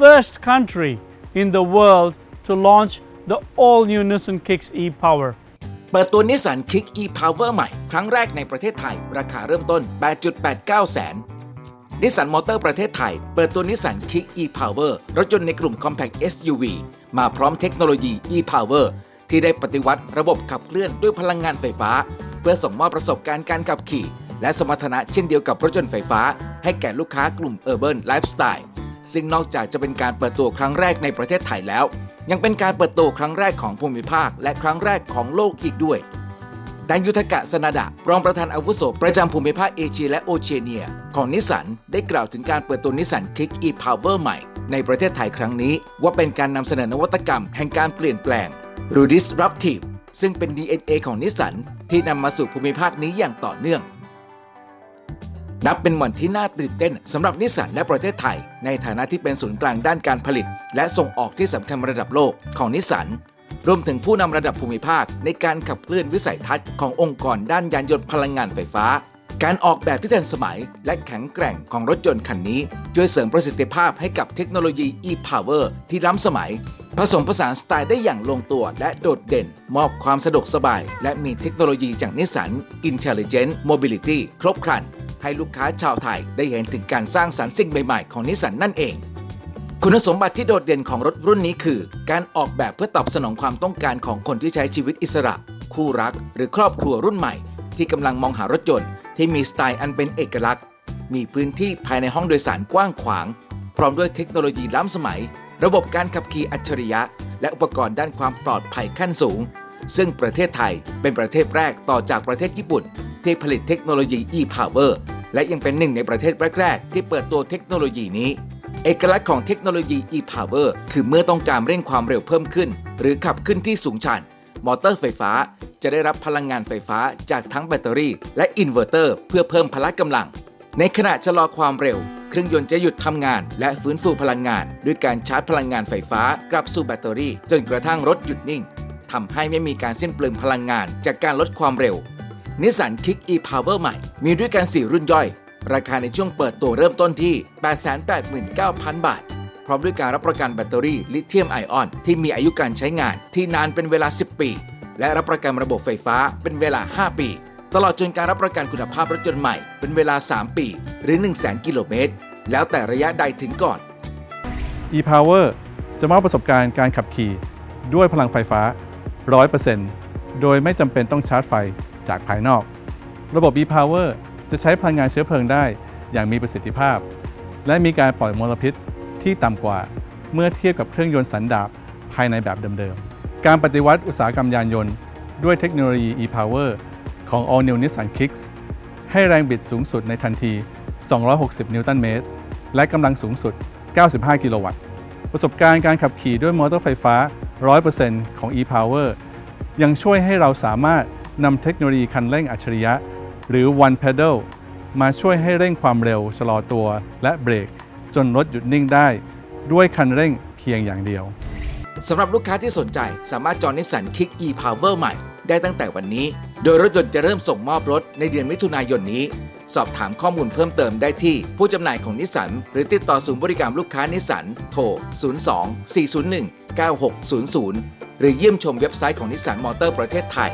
first country in the world to launch the all new Nissan Kicks e-Power. เปิดตัวนิสสัน Kick e-Power ใหม่ ครั้งแรกในประเทศไทย ราคาเริ่มต้น 8.89 แสนนิสสันมอเตอร์ประเทศไทย เปิดตัวนิสสัน Kick e-Power รถยนต์ในกลุ่ม Compact SUV มาพร้อมเทคโนโลยี e-Power ที่ได้ปฏิวัติระบบขับเคลื่อนด้วยพลังงานไฟฟ้า เพื่อส่งมอบประสบการณ์การขับขี่ และสมรรถนะเช่นเดียวกับรถยนต์ไฟฟ้า ให้แก่ลูกค้ากลุ่ม Urban Lifestyle ซึ่งนอกจากจะเป็นการเปิดตัวครั้งแรกในประเทศไทยแล้ว ยังเป็นการเปิดตัวครั้งแรกของภูมิภาค และครั้งแรกของโลกอีกด้วยดังยุทธกะสนาดะรองประธานอาวุโสประจำภูมิภาคเอเชียและโอเชียเนีย ของนิสสันได้กล่าวถึงการเปิดตัวนิสสัน Kick e-Power ใหม่ ในประเทศไทยครั้งนี้ ว่าเป็นการนำเสนอนวัตกรรมแห่งการเปลี่ยนแปลงหรือ disruptive ซึ่งเป็น DNA ของนิสสันที่นำมาสู่ภูมิภาคนี้อย่างต่อเนื่อง นับเป็นวันที่น่าตื่นเต้นสำหรับนิสสันและประเทศไทย ในฐานะที่เป็นศูนย์กลางด้านการผลิต และส่งออกที่สำคัญระดับโลกของนิสสันรวมถึงผู้นำระดับภูมิภาค ในการขับเคลื่อนวิสัยทัศน์ขององค์กรด้านยานยนต์พลังงานไฟฟ้า การออกแบบที่ทันสมัย และแข็งแกร่งของรถยนต์คันนี้ ช่วยเสริมประสิทธิภาพให้กับเทคโนโลยี e-power ที่ล้ำสมัย ผสมผสานสไตล์ได้อย่างลงตัวและโดดเด่น มอบความสะดวกสบาย และมีเทคโนโลยีจากนิสสัน Intelligent Mobility ครบครัน ให้ลูกค้าชาวไทยได้เห็นถึงการสร้างสรรค์สิ่งใหม่ๆของนิสสันนั่นเอง คุณสมบัติที่โดดเด่นของรถรุ่นนี้คือ การออกแบบเพื่อตอบสนองความต้องการของคนที่ใช้ชีวิตอิสระ คู่รัก หรือครอบครัวรุ่นใหม่ ที่กำลังมองหารถยนต์ที่มีสไตล์อันเป็นเอกลักษณ์ มีพื้นที่ภายในห้องโดยสารกว้างขวาง พร้อมด้วยเทคโนโลยีล้ำสมัย ระบบการขับขี่อัจฉริยะ และอุปกรณ์ด้านความปลอดภัยขั้นสูงซึ่งประเทศไทยเป็นประเทศแรกต่อจากประเทศญี่ปุ่น ที่ผลิตเทคโนโลยี e-power และยังเป็นหนึ่งในประเทศแรกๆ ที่เปิดตัวเทคโนโลยีนี้ เอกลักษณ์ของเทคโนโลยี e-power คือเมื่อต้องการเร่งความเร็วเพิ่มขึ้น หรือขับขึ้นที่สูงชัน มอเตอร์ไฟฟ้าจะได้รับพลังงานไฟฟ้าจากทั้งแบตเตอรี่ และอินเวอร์เตอร์เพื่อเพิ่มพละกำลัง ในขณะชะลอความเร็ว เครื่องยนต์จะหยุดทำงาน และฟื้นฟูพลังงาน ด้วยการชาร์จพลังงานไฟฟ้ากลับสู่แบตเตอรี่ จนกระทั่งรถหยุดนิ่งทำให้ไม่มีการสิ้นเปลืองพลังงานจากการลดความเร็ว นิสสัน Kick e-Power ใหม่ มีด้วยกัน 4 รุ่นย่อย ราคาในช่วงเปิดตัวเริ่มต้นที่ 889,000 บาท พร้อมด้วยการรับประกันแบตเตอรี่ลิเธียมไอออน ที่มีอายุการใช้งานที่นานเป็นเวลา 10 ปี และรับประกันระบบไฟฟ้าเป็นเวลา 5 ปี ตลอดจนการรับประกันคุณภาพรถยนต์ใหม่เป็นเวลา 3 ปี หรือ 100,000 กิโลเมตร แล้วแต่ระยะใดถึงก่อน e-power จะมอบประสบการณ์การขับขี่ ด้วยพลังไฟฟ้า 100%โดยไม่จำเป็นต้องชาร์จไฟ จากภายนอก ระบบ e-power จะใช้พลังงานเชื้อเพลิงได้อย่างมีประสิทธิภาพ และมีการปล่อยมลพิษที่ต่ำกว่า เมื่อเทียบกับเครื่องยนต์สันดาปภายในแบบเดิมๆ การปฏิวัติอุตสาหกรรมยานยนต์ด้วยเทคโนโลยี e-power ของ All New Nissan Kicks ให้แรงบิดสูงสุดในทันที 260 นิวตันเมตร และกำลังสูงสุด 95 กิโลวัตต์ ประสบการณ์การขับขี่ด้วยมอเตอร์ไฟฟ้า 100%ของ e-power ยังช่วยให้เราสามารถ นำเทคโนโลยีคันเร่งอัจฉริยะ หรือ one pedal มาช่วยให้เร่งความเร็ว ชะลอตัวและเบรก จนรถหยุดนิ่งได้ ด้วยคันเร่งเพียงอย่างเดียวสำหรับลูกค้าที่สนใจสามารถจองนิสสัน Kick e-Power ใหม่ ได้ตั้งแต่วันนี้ โดยรถยนต์จะเริ่มส่งมอบรถในเดือนมิถุนายนนี้ สอบถามข้อมูลเพิ่มเติมได้ที่ผู้จำหน่ายของนิสสันหรือติดต่อศูนย์บริการลูกค้านิสสันโทร 02 401 9600 หรือเยี่ยมชมเว็บไซต์ของนิสสันมอเตอร์ประเทศไทย